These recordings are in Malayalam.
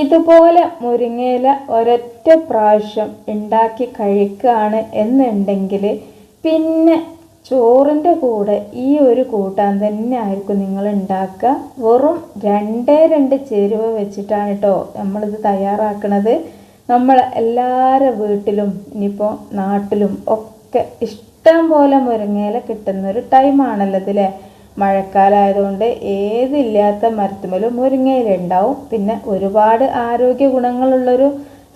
ഇതുപോലെ മുരിങ്ങയില ഒരൊറ്റ പ്രാവശ്യം ഉണ്ടാക്കി കഴിക്കുകയാണ് എന്നുണ്ടെങ്കിൽ പിന്നെ ചോറിന്റെ കൂടെ ഈ ഒരു കൂട്ടാൻ തന്നെ ആയിരിക്കും നിങ്ങൾ ഉണ്ടാക്കുക. വെറും രണ്ടേ രണ്ട് ചേരുവ വെച്ചിട്ടാണ് കേട്ടോ നമ്മളിത് തയ്യാറാക്കണത്. നമ്മൾ എല്ലാവരുടെ വീട്ടിലും ഇനിയിപ്പോൾ നാട്ടിലും ഒക്കെ ഇഷ്ടം പോലെ മുരിങ്ങയില കിട്ടുന്ന ഒരു ടൈമാണല്ലോ ഇതിലെ. മഴക്കാലമായതുകൊണ്ട് ഏതില്ലാത്ത മരത്തുമലും മുരിങ്ങയില ഉണ്ടാവും പിന്നെ ഒരുപാട് ആരോഗ്യ ഗുണങ്ങളുള്ളൊരു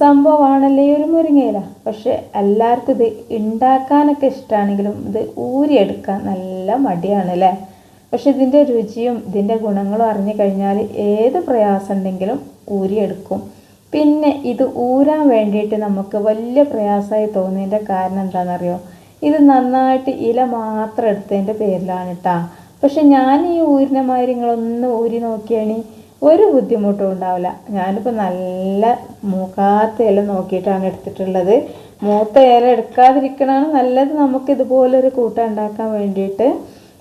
സംഭവമാണല്ലേ ഈ ഒരു മുരിങ്ങയില. പക്ഷെ എല്ലാവർക്കും ഇത് ഉണ്ടാക്കാനൊക്കെ ഇഷ്ടമാണെങ്കിലും ഇത് ഊരിയെടുക്കാൻ നല്ല മടിയാണ് അല്ലേ പക്ഷെ ഇതിന്റെ രുചിയും ഇതിന്റെ ഗുണങ്ങളും അറിഞ്ഞു കഴിഞ്ഞാൽ ഏത് പ്രയാസം ഉണ്ടെങ്കിലും ഊരിയെടുക്കും. പിന്നെ ഇത് ഊരാൻ വേണ്ടിയിട്ട് നമുക്ക് വലിയ പ്രയാസമായി തോന്നിയതിന്റെ കാരണം എന്താണെന്നറിയോ? ഇത് നന്നായിട്ട് ഇല മാത്രം എടുത്തതിന്റെ പേരിലാണ് കേട്ടാ പക്ഷെ ഞാൻ ഈ ഊരിന മാര്യങ്ങളൊന്ന് ഊരി നോക്കിയാണ് ഒരു ബുദ്ധിമുട്ടും ഉണ്ടാവില്ല. ഞാനിപ്പോൾ നല്ല മൂക്കാത്ത ഇല നോക്കിയിട്ടാണ് എടുത്തിട്ടുള്ളത്. മൂത്ത ഇല എടുക്കാതിരിക്കണമാണ് നല്ലത്. നമുക്ക് ഇതുപോലൊരു കൂട്ടം ഉണ്ടാക്കാൻ വേണ്ടിയിട്ട്.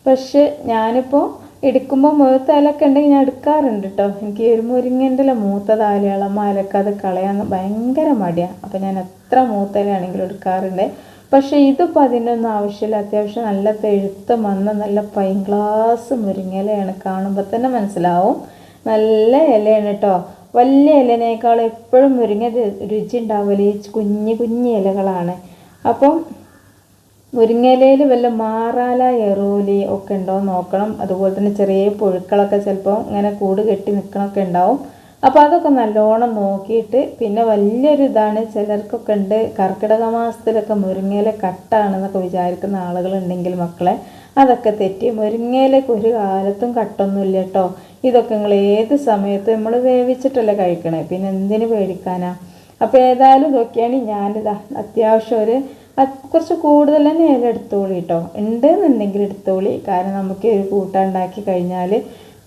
പക്ഷെ ഞാനിപ്പോൾ എടുക്കുമ്പോൾ മൂത്ത ഇലൊക്കെ ഉണ്ടെങ്കിൽ ഞാൻ എടുക്കാറുണ്ട് കേട്ടോ എനിക്ക് ഒരു മുരിങ്ങന്റെ ഇല മൂത്തതായാലും ഇളമാലൊക്കെ അത് കളയാൻ ഭയങ്കര മടിയാണ് അപ്പോൾ ഞാൻ എത്ര മൂത്ത ഇലയാണെങ്കിലും എടുക്കാറുണ്ട്. പക്ഷേ ഇതിപ്പോൾ അതിനൊന്നും ആവശ്യമില്ല. അത്യാവശ്യം നല്ല തെഴുത്ത മന്ന നല്ല പൈൻ ഗ്ലാസ് മുരിങ്ങയിലയാണ് കാണുമ്പോൾ തന്നെ മനസ്സിലാവും. നല്ല ഇലയാണ് കേട്ടോ വലിയ ഇലനേക്കാൾ എപ്പോഴും മുരിങ്ങ രുചി ഉണ്ടാവില്ല ഈ കുഞ്ഞു കുഞ്ഞു ഇലകളാണ്. അപ്പം മുരിങ്ങയിലയിൽ വല്ല മാറാല എറൂലി ഒക്കെ ഉണ്ടോ നോക്കണം. അതുപോലെ തന്നെ ചെറിയ പുഴുക്കളൊക്കെ ചിലപ്പോൾ ഇങ്ങനെ കൂട് കെട്ടി നിൽക്കണമൊക്കെ ഉണ്ടാവും. അപ്പോൾ അതൊക്കെ നല്ലോണം നോക്കിയിട്ട് പിന്നെ വലിയൊരു ഇതാണ് ചിലർക്കൊക്കെ ഉണ്ട്. കർക്കിടക മാസത്തിലൊക്കെ മുരിങ്ങയില കട്ടാണെന്നൊക്കെ വിചാരിക്കുന്ന ആളുകളുണ്ടെങ്കിൽ മക്കളെ അതൊക്കെ തെറ്റി. മുരിങ്ങയിലേക്ക് ഒരു കാലത്തും കട്ടൊന്നുമില്ല കേട്ടോ. ഇതൊക്കെ നിങ്ങൾ ഏത് സമയത്തും നമ്മൾ വേവിച്ചിട്ടല്ലേ കഴിക്കണേ. പിന്നെ എന്തിനു പേടിക്കാനാ അപ്പോൾ ഏതായാലും ഇതൊക്കെയാണ് ഞാനിതാ അത്യാവശ്യം ഒരു കുറച്ച് കൂടുതൽ തന്നെ ഇല എടുത്തോളി കേട്ടോ. ഉണ്ടെന്നുണ്ടെങ്കിൽ എടുത്തോളി. കാരണം നമുക്ക് ഒരു കൂട്ടം ഉണ്ടാക്കി കഴിഞ്ഞാൽ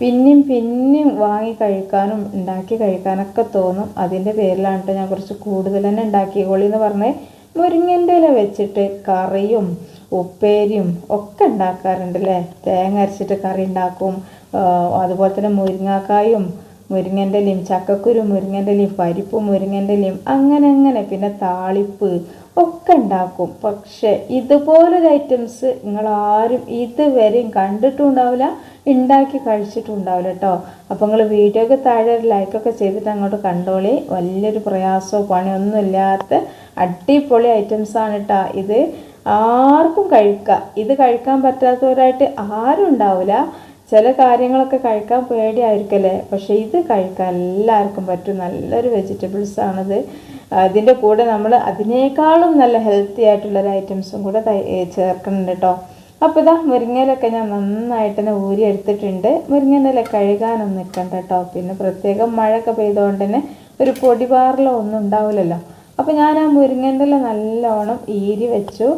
പിന്നെയും പിന്നെയും വാങ്ങി കഴിക്കാനും ഉണ്ടാക്കി കഴിക്കാനൊക്കെ തോന്നും. അതിന്റെ പേരിലാണ് കേട്ടോ ഞാൻ കുറച്ച് കൂടുതൽ തന്നെ ഉണ്ടാക്കിക്കോളി എന്ന് പറഞ്ഞ് മുരിങ്ങന്റെ ഇല വെച്ചിട്ട് കറിയും ഉപ്പേരിയും ഒക്കെ ഉണ്ടാക്കാറുണ്ട് അല്ലേ തേങ്ങ അരച്ചിട്ട് കറി ഉണ്ടാക്കും. അതുപോലെ തന്നെ മുരിങ്ങാക്കായും മുരിങ്ങന്റെ ഇലയും ചക്കക്കുരു മുരിങ്ങന്റെ ഇലയും പരിപ്പ് മുരിങ്ങന്റെ ഇലയും അങ്ങനെ അങ്ങനെ. പിന്നെ താളിപ്പ് ഒക്കെ ഉണ്ടാക്കും. പക്ഷേ ഇതുപോലൊരു ഐറ്റംസ് നിങ്ങളാരും ഇതുവരെയും കണ്ടിട്ടും ഉണ്ടാവില്ല ഉണ്ടാക്കി കഴിച്ചിട്ടും ഉണ്ടാവില്ല കേട്ടോ അപ്പോൾ നിങ്ങൾ വീഡിയോക്ക് താഴെ ഒരു ലൈക്കൊക്കെ ചെയ്തിട്ട് അങ്ങോട്ട് കണ്ടോളി. വലിയൊരു പ്രയാസമോ പണിയൊന്നും ഇല്ലാത്ത അടിപൊളി ഐറ്റംസാണ് കേട്ടോ ഇത് ആർക്കും കഴിക്കാം. ഇത് കഴിക്കാൻ പറ്റാത്തവരായിട്ട് ആരും ഉണ്ടാവില്ല. ചില കാര്യങ്ങളൊക്കെ കഴിക്കാൻ പേടിയായിരിക്കല്ലേ? പക്ഷേ ഇത് കഴിക്കാൻ എല്ലാവർക്കും പറ്റും. നല്ലൊരു വെജിറ്റബിൾസ് ആണിത്. അതിന്റെ കൂടെ നമ്മൾ അതിനേക്കാളും നല്ല ഹെൽത്തി ആയിട്ടുള്ളൊരു ഐറ്റംസും കൂടെ ചേർക്കുന്നുണ്ട് കേട്ടോ. അപ്പോൾ ഇതാ മുരിങ്ങയിലൊക്കെ ഞാൻ നന്നായിട്ട് തന്നെ ഊരി എടുത്തിട്ടുണ്ട്. മുരിങ്ങയില കഴുകാനൊന്നും നിൽക്കണ്ട കേട്ടോ. പിന്നെ പ്രത്യേകം മഴയൊക്കെ പെയ്തുകൊണ്ട് തന്നെ ഒരു പൊടിപാറിലോ ഒന്നും ഉണ്ടാവില്ലല്ലോ. അപ്പോൾ ഞാൻ ആ മുരിങ്ങന്റെ നല്ലോണം ഈരി വെച്ചു.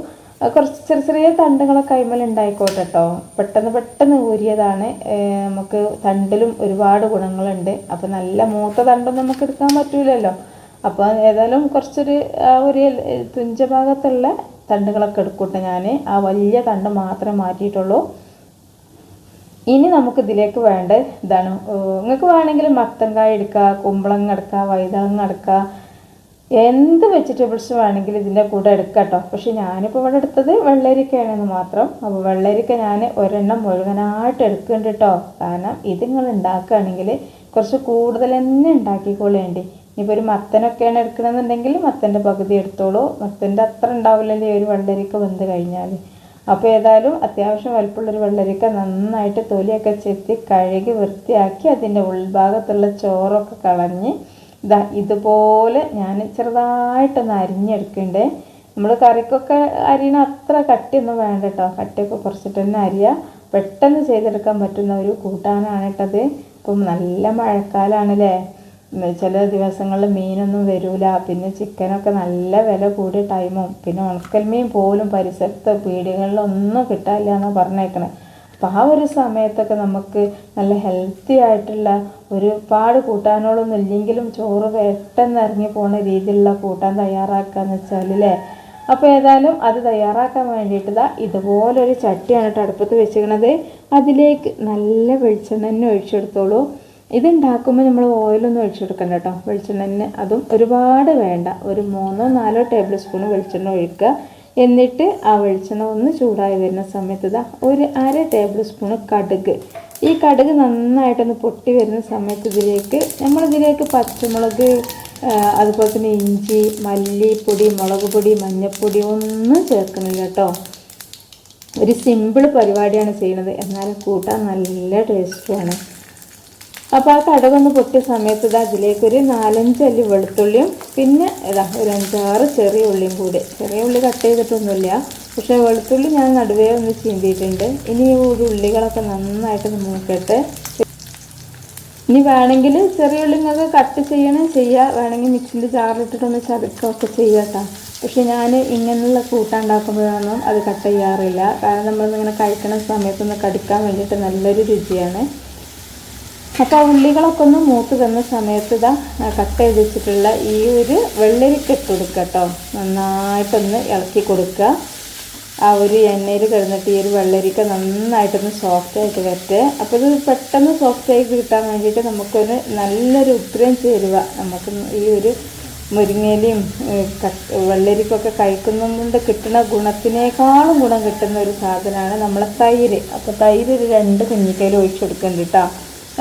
കുറച്ച് ചെറിയ ചെറിയ തണ്ടുകളൊക്കെ കൈമൽ ഉണ്ടായിക്കോട്ടെ കേട്ടോ പെട്ടെന്ന് പെട്ടെന്ന് ഊരിയതാണ്. നമുക്ക് തണ്ടിലും ഒരുപാട് ഗുണങ്ങളുണ്ട്. അപ്പോൾ നല്ല മൂത്ത തണ്ടൊന്നും നമുക്ക് എടുക്കാൻ പറ്റൂലല്ലോ. അപ്പോൾ ഏതായാലും കുറച്ചൊരു ഒരു തുഞ്ച ഭാഗത്തുള്ള തണ്ടുകളൊക്കെ എടുക്കൂട്ടെ ഞാൻ ആ വലിയ തണ്ട് മാത്രമേ മാറ്റിയിട്ടുള്ളൂ. ഇനി നമുക്ക് ഇതിലേക്ക് വേണ്ട ഇതാണ് നിങ്ങൾക്ക് വേണമെങ്കിൽ മത്തങ്കായ എടുക്കുക കുമ്പളങ്ങ എടുക്കുക വൈതങ്ങ എടുക്കുക എന്ത് വെജിറ്റബിൾസ് വേണമെങ്കിലും ഇതിന്റെ കൂടെ എടുക്കാം കേട്ടോ പക്ഷെ ഞാനിപ്പോൾ ഇവിടെ എടുത്തത് വെള്ളരിക്കയാണെന്ന് മാത്രം. അപ്പോൾ വെള്ളരിക്ക ഞാൻ ഒരെണ്ണം മുഴുവനായിട്ട് എടുക്കുന്നുണ്ട് കേട്ടോ. കാരണം ഇത് നിങ്ങൾ ഉണ്ടാക്കുകയാണെങ്കിൽ കുറച്ച് കൂടുതൽ തന്നെ ഉണ്ടാക്കിക്കോളേണ്ടി ഇനിയിപ്പോൾ ഒരു മത്തനൊക്കെയാണ് എടുക്കണമെന്നുണ്ടെങ്കിൽ മത്തന്റെ പകുതി എടുത്തോളൂ. മത്തന്റെ അത്ര ഉണ്ടാവില്ലല്ലോ ഈ ഒരു വെള്ളരിക്ക വെന്ത് കഴിഞ്ഞാൽ. അപ്പോൾ ഏതായാലും അത്യാവശ്യം വലിപ്പമുള്ളൊരു വെള്ളരിക്ക നന്നായിട്ട് തൊലിയൊക്കെ ചെത്തി കഴുകി വൃത്തിയാക്കി അതിന്റെ ഉൾഭാഗത്തുള്ള ചോറൊക്കെ കളഞ്ഞ് ഇതാ ഇതുപോലെ ഞാൻ ചെറുതായിട്ടൊന്ന് അരിഞ്ഞെടുക്കണ്ടേ. നമ്മൾ കറിക്കൊക്കെ അരിയണ അത്ര കട്ടിയൊന്നും വേണ്ട കേട്ടോ കട്ടിയൊക്കെ കുറച്ചിട്ട് തന്നെ അരിയുക പെട്ടെന്ന് ചെയ്തെടുക്കാൻ പറ്റുന്ന ഒരു കൂട്ടാനാണ് കേട്ടത് ഇപ്പം നല്ല മഴക്കാലാണല്ലേ. ചില ദിവസങ്ങളിൽ മീനൊന്നും വരൂല. പിന്നെ ചിക്കനൊക്കെ നല്ല വില കൂടിയ ടൈമും. പിന്നെ ഉണക്കൽ മീൻ പോലും പരിസരത്ത് പീടികളിലൊന്നും കിട്ടാനില്ല എന്നാണ് പറഞ്ഞേക്കണേ. അപ്പം ആ ഒരു സമയത്തൊക്കെ നമുക്ക് നല്ല ഹെൽത്തി ആയിട്ടുള്ള ഒരുപാട് കൂട്ടാനുകളൊന്നും ഇല്ലെങ്കിലും ചോറ് പെട്ടെന്ന് ഇറങ്ങി പോകുന്ന രീതിയിലുള്ള കൂട്ടാൻ തയ്യാറാക്കാന്ന് വെച്ചാൽ അല്ലേ അപ്പോൾ ഏതായാലും അത് തയ്യാറാക്കാൻ വേണ്ടിയിട്ട് ഇതാ ഇതുപോലൊരു ചട്ടിയാണ് കേട്ടോ അടുപ്പത്ത് വെച്ചിരിക്കണത്. അതിലേക്ക് നല്ല വെളിച്ചെണ്ണ തന്നെ ഒഴിച്ചെടുത്തോളൂ. ഇതുണ്ടാക്കുമ്പോൾ നമ്മൾ ഓയിലൊന്നും ഒഴിച്ചെടുക്കണ്ട കേട്ടോ. വെളിച്ചെണ്ണ അതും ഒരുപാട് വേണ്ട. ഒരു മൂന്നോ നാലോ ടേബിൾ സ്പൂൺ വെളിച്ചെണ്ണ ഒഴിക്കുക. എന്നിട്ട് ആ വെളിച്ചെണ്ണ ഒന്ന് ചൂടായി വരുന്ന സമയത്ത് ഇതാ ഒരു അര ടേബിൾ സ്പൂൺ കടുക്. ഈ കടുക് നന്നായിട്ടൊന്ന് പൊട്ടി വരുന്ന സമയത്ത് ഇതിലേക്ക് നമ്മളിതിലേക്ക് പച്ചമുളക് അതുപോലെ തന്നെ ഇഞ്ചി മല്ലിപ്പൊടി മുളക് പൊടി മഞ്ഞൾപ്പൊടി ഒന്നും ചേർക്കണില്ല കേട്ടോ. ഒരു സിമ്പിൾ പരിപാടിയാണ് ചെയ്യുന്നത്. എന്നാലും കൂട്ടാൻ നല്ല ടേസ്റ്റുമാണ് അപ്പോൾ ആ കടകൊന്ന് പൊട്ടിയ സമയത്ത് ഇതാ അതിലേക്ക് ഒരു നാലഞ്ച് അല്ലി വെളുത്തുള്ളിയും പിന്നെ ഇതാ ഒരു അഞ്ചാറ് ചെറിയ ഉള്ളിയും കൂടി. ചെറിയ ഉള്ളി കട്ട് ചെയ്തിട്ടൊന്നുമില്ല. പക്ഷേ വെളുത്തുള്ളി ഞാൻ നടുവേ ഒന്ന് ചീന്തിയിട്ടുണ്ട്. ഇനി ഈ ഒരു ഉള്ളികളൊക്കെ നന്നായിട്ട് നോക്കട്ടെ ഇനി വേണമെങ്കിൽ ചെറിയ ഉള്ളി നിങ്ങൾക്ക് കട്ട് ചെയ്യണം ചെയ്യുക വേണമെങ്കിൽ മിക്സിന്റെ ജാറിലിട്ടിട്ടൊന്ന് ചതക്കുകയൊക്കെ ചെയ്യുക കേട്ടോ പക്ഷെ ഞാൻ ഇങ്ങനെയുള്ള കൂട്ടാൻ അത് കട്ട് ചെയ്യാറില്ല. കാരണം നമ്മളിങ്ങനെ കഴിക്കണ സമയത്തൊന്ന് കടിക്കാൻ വേണ്ടിയിട്ട് നല്ലൊരു രുചിയാണ്. അപ്പോൾ ആ ഉള്ളികളൊക്കെ ഒന്ന് മൂത്ത് തന്ന സമയത്ത് ഇതാ കട്ട് ചെയ്ത് വെച്ചിട്ടുള്ള ഈ ഒരു വെള്ളരിക്ക ഇട്ട് കൊടുക്കുക കേട്ടോ. നന്നായിട്ടൊന്ന് ഇളക്കി കൊടുക്കുക. ആ ഒരു എണ്ണയിൽ കിടന്നിട്ട് ഈ ഒരു വെള്ളരിക്ക നന്നായിട്ടൊന്ന് സോഫ്റ്റ് ആയിട്ട് വരട്ടെ. അപ്പോൾ ഇത് പെട്ടെന്ന് സോഫ്റ്റ് ആയി കിട്ടാൻ വേണ്ടിയിട്ട് നമുക്കൊരു നല്ലൊരു ഉത്തരം ചേരുക നമുക്ക് ഈ ഒരു മുരിങ്ങയിലയും വെള്ളരിക്കൊക്കെ കഴിക്കുന്നതുകൊണ്ട് കിട്ടുന്ന ഗുണത്തിനേക്കാളും ഗുണം കിട്ടുന്ന ഒരു സാധനമാണ് നമ്മളെ തൈര്. അപ്പോൾ തൈര് ഒരു രണ്ട് കുഞ്ഞിക്കയിൽ ഒഴിച്ചു കൊടുക്കുന്നുണ്ട് കേട്ടോ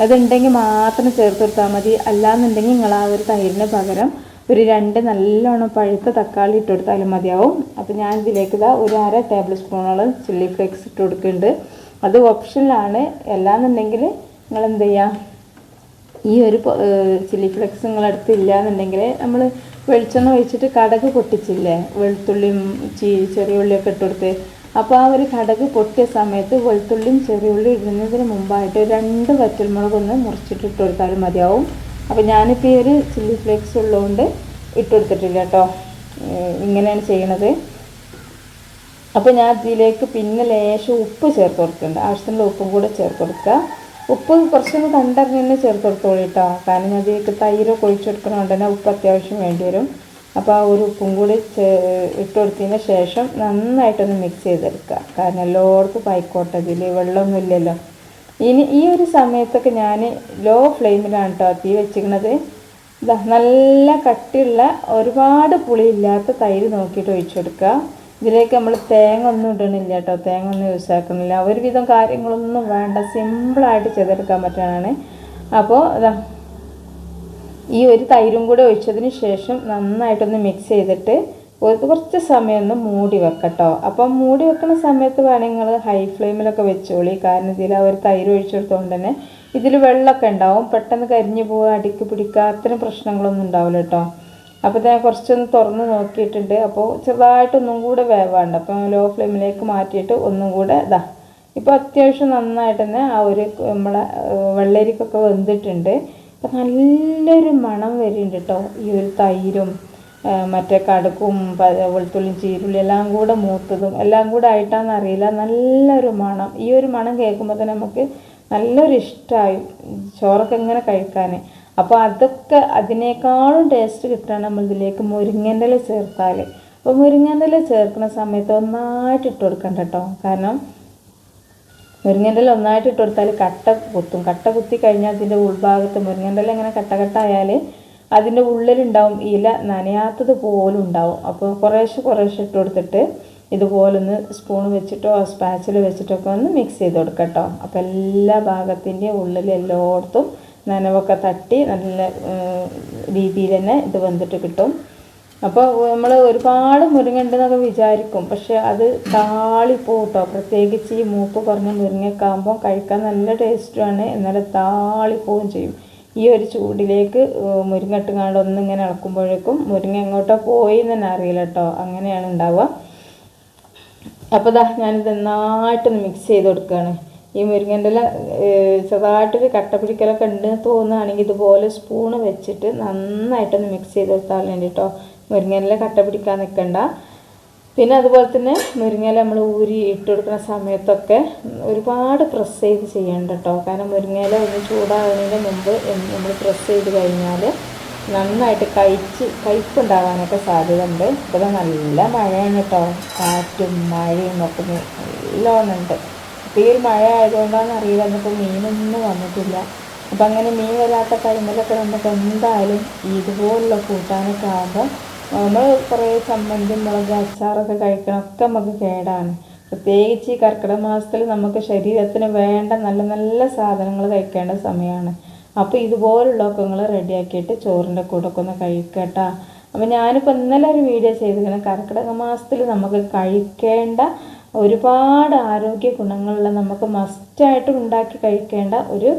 അതുണ്ടെങ്കിൽ മാത്രം ചേർത്ത് കൊടുത്താൽ മതി. അല്ലാന്നുണ്ടെങ്കിൽ നിങ്ങൾ ആ ഒരു തൈരിന് പകരം ഒരു രണ്ട് നല്ലോണം പഴുത്ത തക്കാളി ഇട്ട് കൊടുത്താലും മതിയാവും. അപ്പോൾ ഞാൻ ഇതിലേക്ക് ഇതാ ഒരു അര ടേബിൾ സ്പൂണോളം ചില്ലി ഫ്ലേക്സ് ഇട്ട് കൊടുക്കുന്നുണ്ട്. അത് ഓപ്ഷനിലാണ് അല്ലാന്നുണ്ടെങ്കിൽ നിങ്ങൾ എന്ത് ചെയ്യുക ഈ ഒരു ചില്ലി ഫ്ലെക്സ് നിങ്ങളടുത്ത് ഇല്ല എന്നുണ്ടെങ്കിൽ നമ്മൾ വെളിച്ചെണ്ണ ഒഴിച്ചിട്ട് കടക് പൊട്ടിച്ചില്ലേ? വെളുത്തുള്ളിയും ചീ ചെറിയ ഉള്ളിയൊക്കെ ഇട്ട് കൊടുത്ത് അപ്പോൾ ആ ഒരു കടക് പൊട്ടിയ സമയത്ത് വെളുത്തുള്ളിയും ചെറിയ ഉള്ളി ഇടുന്നതിന് മുമ്പായിട്ട് രണ്ട് വറ്റൽമുളകൊന്ന് മുറിച്ചിട്ട് ഇട്ട് കൊടുത്താലും മതിയാവും. അപ്പോൾ ഞാനിപ്പോൾ ഈ ഒരു ചില്ലി ഫ്ലേക്സ് ഉള്ളതുകൊണ്ട് ഇട്ട് കൊടുത്തിട്ടില്ല കേട്ടോ ഇങ്ങനെയാണ് ചെയ്യണത്. അപ്പോൾ ഞാൻ ഇതിലേക്ക് പിന്നെ ലേശം ഉപ്പ് ചേർത്ത് കൊടുക്കുന്നുണ്ട്. ആവശ്യത്തിനുള്ള ഉപ്പും കൂടെ ചേർത്ത് കൊടുക്കുക. ഉപ്പ് കുറച്ചൊന്ന് കണ്ടറിഞ്ഞ് തന്നെ ചേർത്ത് കൊടുത്തോളൂ കേട്ടോ കാരണം ഞാൻ ഇതിലേക്ക് തൈര് കൊഴിച്ചെടുക്കണോണ്ട് തന്നെ ഉപ്പ് അത്യാവശ്യം വേണ്ടി വരും. അപ്പോൾ ആ ഒരു ഉപ്പും കൂടി ഇട്ട് കൊടുത്തതിന് ശേഷം നന്നായിട്ടൊന്ന് മിക്സ് ചെയ്തെടുക്കുക. കാരണം എല്ലാവർക്കും പായിക്കോട്ടെ ഇതിൽ വെള്ളമൊന്നും ഇല്ലല്ലോ. ഇനി ഈ ഒരു സമയത്തൊക്കെ ഞാൻ ലോ ഫ്ലെയിമിലാണ് കേട്ടോ തീ വെച്ചിരിക്കുന്നത്. നല്ല കട്ടിയുള്ള ഒരുപാട് പുളിയില്ലാത്ത തൈര് നോക്കിയിട്ട് ഒഴിച്ചു കൊടുക്കുക ഇതിലേക്ക് നമ്മൾ തേങ്ങ ഒന്നും ഇടണില്ല കേട്ടോ തേങ്ങ ഒന്നും യൂസ് ആക്കുന്നില്ല. ഒരുവിധം കാര്യങ്ങളൊന്നും വേണ്ട. സിമ്പിളായിട്ട് ചെയ്തെടുക്കാൻ പറ്റാനാണ് അപ്പോൾ ഈ ഒരു തൈരും കൂടെ ഒഴിച്ചതിന് ശേഷം നന്നായിട്ടൊന്ന് മിക്സ് ചെയ്തിട്ട് കുറച്ച് സമയം ഒന്ന് മൂടി വെക്കട്ടോ. അപ്പം മൂടി വെക്കുന്ന സമയത്ത് വേണമെങ്കിൽ ഹൈ ഫ്ലെയിമിലൊക്കെ വെച്ചോളി. കാരണം ഇതിൽ ആ ഒരു തൈര് ഒഴിച്ചെടുത്തോണ്ട് തന്നെ ഇതിൽ വെള്ളമൊക്കെ ഉണ്ടാവും. പെട്ടെന്ന് കരിഞ്ഞു പോവുക അടിക്ക് പിടിക്കുക അത്തരം പ്രശ്നങ്ങളൊന്നും ഉണ്ടാവില്ല കേട്ടോ അപ്പോൾ ഞാൻ കുറച്ചൊന്ന് തുറന്ന് നോക്കിയിട്ടുണ്ട്. അപ്പോൾ ചെറുതായിട്ടൊന്നും കൂടെ വേവാണ്ട്. അപ്പം ലോ ഫ്ലെയിമിലേക്ക് മാറ്റിയിട്ട് ഒന്നും കൂടെ ഇതാ ഇപ്പോൾ അത്യാവശ്യം നന്നായിട്ട് തന്നെ ആ ഒരു നമ്മളെ വെള്ളരിക്കൊക്കെ വെന്തിട്ടുണ്ട്. അപ്പം നല്ലൊരു മണം വരുന്നുണ്ട് കേട്ടോ ഈ ഒരു തൈരും മറ്റേ കടുക്കും വെളുത്തുള്ളിയും ചീരുള്ളി എല്ലാം കൂടെ മൂത്തതും എല്ലാം കൂടെ ആയിട്ടാണെന്ന് അറിയില്ല. നല്ലൊരു മണം. ഈ ഒരു മണം കേൾക്കുമ്പോൾ തന്നെ നമുക്ക് നല്ലൊരു ഇഷ്ടമായി ചോറൊക്കെ ഇങ്ങനെ കഴിക്കാൻ അപ്പോൾ അതൊക്കെ അതിനേക്കാളും ടേസ്റ്റ് കിട്ടാൻ നമ്മൾ ഇതിലേക്ക് മുരിങ്ങന്റെ ചേർത്താൽ അപ്പോൾ മുരിങ്ങന്റെ ചേർക്കുന്ന സമയത്ത് ഒന്നായിട്ട് ഇട്ട് കൊടുക്കണ്ട കേട്ടോ കാരണം മുരിങ്ങന്റെ നന്നായിട്ട് ഒന്നായിട്ട് ഇട്ട് കൊടുത്താൽ കട്ട കുത്തും. കട്ട കുത്തി കഴിഞ്ഞാൽ അതിന്റെ ഉൾഭാഗത്ത് മുരിങ്ങന്റെ ഇങ്ങനെ കട്ട കട്ടായാൽ അതിന്റെ ഉള്ളിലുണ്ടാവും ഇല നനയാത്തത് പോലും ഉണ്ടാവും. അപ്പോൾ കുറേശ്ശെ കുറേശ്ശെ ഇട്ട് കൊടുത്തിട്ട് ഇതുപോലൊന്ന് സ്പൂൺ വെച്ചിട്ടോ സ്പാച്ചിൽ വെച്ചിട്ടൊക്കെ ഒന്ന് മിക്സ് ചെയ്ത് കൊടുക്കട്ടോ കേട്ടോ. അപ്പോൾ എല്ലാ ഭാഗത്തിന്റെയും ഉള്ളിൽ എല്ലായിടത്തും നനവൊക്കെ തട്ടി നല്ല രീതിയിൽ തന്നെ ഇത് വെന്തിട്ട് കിട്ടും. അപ്പോൾ നമ്മൾ ഒരുപാട് മുരിങ്ങണ്ടെന്നൊക്കെ വിചാരിക്കും. പക്ഷെ അത് താളിപ്പോവും കേട്ടോ പ്രത്യേകിച്ച് ഈ മൂപ്പ് കുറഞ്ഞ മുരിങ്ങയൊക്കെ ആകുമ്പോൾ കഴിക്കാൻ നല്ല ടേസ്റ്റുമാണ് എന്നാലും താളിപ്പോവും ചെയ്യും. ഈ ഒരു ചൂടിലേക്ക് മുരിങ്ങ ഇട്ടുകാണ്ട് ഒന്നിങ്ങനെ ഇളക്കുമ്പോഴേക്കും മുരിങ്ങ എങ്ങോട്ടോ പോയി എന്ന് തന്നെ അറിയില്ല കേട്ടോ. അങ്ങനെയാണ് ഉണ്ടാവുക. അപ്പോൾ ദാ ഞാനിത് നന്നായിട്ടൊന്ന് മിക്സ് ചെയ്ത് കൊടുക്കുകയാണ്. ഈ മുരിങ്ങന്റെ ചെറുതായിട്ടൊരു കട്ട പിടിക്കലൊക്കെ ഉണ്ട് തോന്നുകയാണെങ്കിൽ ഇതുപോലെ സ്പൂണ് വെച്ചിട്ട് നന്നായിട്ടൊന്ന് മിക്സ് ചെയ്ത് കൊടുത്താൽ വേണ്ടി കേട്ടോ. മുരിങ്ങയില കട്ട പിടിക്കാൻ നിൽക്കണ്ട പിന്നെ അതുപോലെ തന്നെ മുരിങ്ങയില നമ്മൾ ഊരി ഇട്ട് കൊടുക്കുന്ന സമയത്തൊക്കെ ഒരുപാട് പ്രസ് ചെയ്ത് ചെയ്യേണ്ട കേട്ടോ കാരണം മുരിങ്ങയില ഒന്ന് ചൂടാകുന്നതിന് മുമ്പ് നമ്മൾ പ്രസ് ചെയ്ത് കഴിഞ്ഞാൽ നന്നായിട്ട് കഴിച്ച് കയ്പുണ്ടാവാനൊക്കെ സാധ്യത ഉണ്ട് ഇപ്പോൾ നല്ല മഴയാണ് കേട്ടോ കാറ്റും മഴയും ഒക്കെ നല്ലോണമുണ്ട് അപ്പോൾ ഈ മഴ ആയതുകൊണ്ടാണെന്ന് അറിയില്ല. എന്നിപ്പോൾ മീനൊന്നും വന്നിട്ടില്ല. അപ്പം അങ്ങനെ മീൻ വരാത്ത ടൈമിലൊക്കെ നമുക്ക് എന്തായാലും ഇതുപോലുള്ള കൂട്ടാനൊക്കെ ആകുമ്പോൾ നമ്മൾ കുറേ ചമ്മന്തി മുളക് അച്ചാറൊക്കെ കഴിക്കണമൊക്കെ നമുക്ക് കേടാണ്. പ്രത്യേകിച്ച് ഈ കർക്കിടക മാസത്തിൽ നമുക്ക് ശരീരത്തിന് വേണ്ട നല്ല നല്ല സാധനങ്ങൾ കഴിക്കേണ്ട സമയമാണ് അപ്പോൾ ഇതുപോലുള്ളതൊക്കെ നിങ്ങൾ റെഡിയാക്കിയിട്ട് ചോറിന്റെ കൂടെ ഒക്കെ ഒന്ന് കഴിക്കട്ടോ. അപ്പോൾ ഞാനിപ്പോൾ ഇന്നലെ ഒരു വീഡിയോ ചെയ്തിരുന്നു കർക്കിടക മാസത്തിൽ നമുക്ക് കഴിക്കേണ്ട ഒരുപാട് ആരോഗ്യ ഗുണങ്ങളുള്ള നമുക്ക് മസ്റ്റായിട്ടും ഉണ്ടാക്കി കഴിക്കേണ്ട ഒരു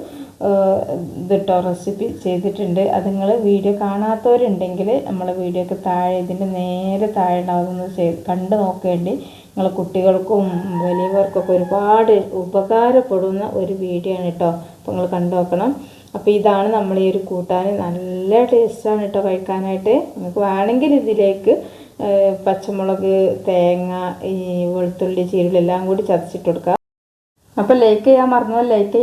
ഇതിട്ടോ റെസിപ്പി ചെയ്തിട്ടുണ്ട്. അത് നിങ്ങൾ വീഡിയോ കാണാത്തവരുണ്ടെങ്കിൽ നമ്മളെ വീഡിയോക്ക് താഴെ ഇതിന്റെ നേരെ താഴെ ഉണ്ടാവുന്ന ചെയ്ത് കണ്ടു നോക്കേണ്ടി നിങ്ങൾ കുട്ടികൾക്കും വലിയവർക്കൊക്കെ ഒരുപാട് ഉപകാരപ്പെടുന്ന ഒരു വീഡിയോ ആണ് കേട്ടോ അപ്പോൾ നിങ്ങൾ കണ്ടു നോക്കണം. അപ്പോൾ ഇതാണ് നമ്മൾ ഈ ഒരു കൂട്ടാൻ നല്ല ടേസ്റ്റാണ് കേട്ടോ കഴിക്കാനായിട്ട്. നിങ്ങൾക്ക് വേണമെങ്കിൽ ഇതിലേക്ക് പച്ചമുളക് തേങ്ങ ഈ വെളുത്തുള്ളി ചീരുള്ളി എല്ലാം കൂടി ചതച്ചിട്ട് കൊടുക്കുക അപ്പോൾ ലൈക്ക് ചെയ്യാൻ മറന്നു ലൈക്ക്